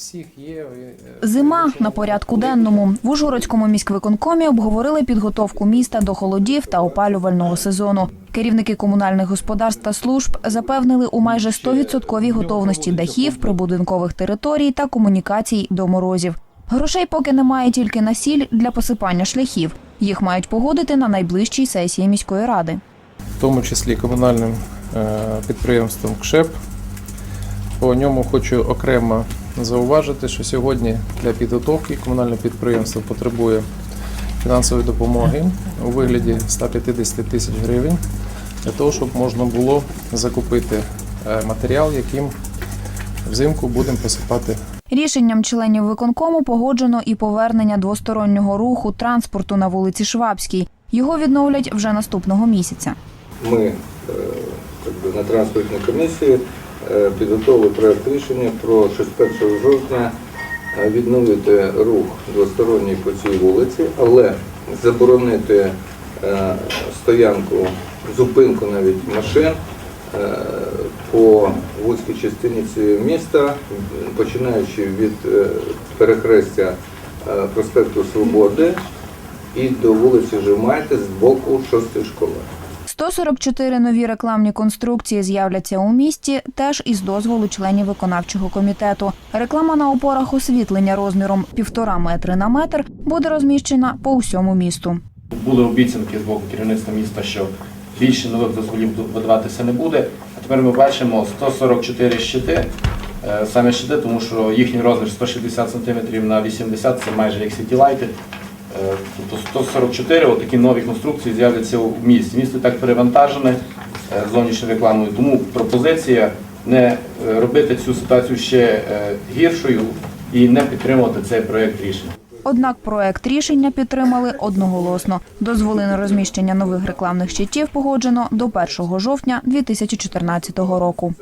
всіх є. е, Зима на порядку денному в Ужгородському міськвиконкомі обговорили підготовку міста до холодів та опалювального сезону. Керівники комунальних господарств та служб запевнили у майже 100% готовності дахів, прибудинкових територій та комунікацій до морозів. Грошей поки немає тільки на сіль для посипання шляхів. Їх мають погодити на найближчій сесії міської ради. в тому числі комунальним е, підприємством КШЕП. По ньому хочу окремо зауважити, що сьогодні для підготовки комунальне підприємство потребує фінансової допомоги у вигляді 150 тисяч гривень для того, щоб можна було закупити е, матеріал, яким взимку будемо посипати Рішенням членів виконкому погоджено і повернення двостороннього руху транспорту на вулиці Швабській. Його відновлять вже наступного місяця. Ми е, на транспортній комісії підготовили проект рішення про що з 1 жовтня е, відновити рух двосторонній по цій вулиці, але заборонити е, стоянку, зупинку навіть машин е, по вузькій частині міста, починаючи від е, перехрестя е, проспекту Свободи і до вулиці Жимайте з боку 6 школи. 144 нові рекламні конструкції з'являться у місті, теж із дозволу членів виконавчого комітету. Реклама на опорах освітлення розміром півтора метри на метр буде розміщена по усьому місту. Були обіцянки з боку керівництва міста, що більше нових дозволів видаватися не буде. А тепер ми бачимо 144 щити, е, саме щити, тому що їхній розмір 160 см на 80 це майже як сітілайти. Е, Тобто 144 отакі нові конструкції з'являться у місті. Місто так перевантажене е, зовнішньою рекламою, тому пропозиція не е, робити цю ситуацію ще е, гіршою і не підтримувати цей проєкт рішення. Однак проект рішення підтримали одноголосно. Дозволи на розміщення нових рекламних щитів погоджено до 1 жовтня 2014 року.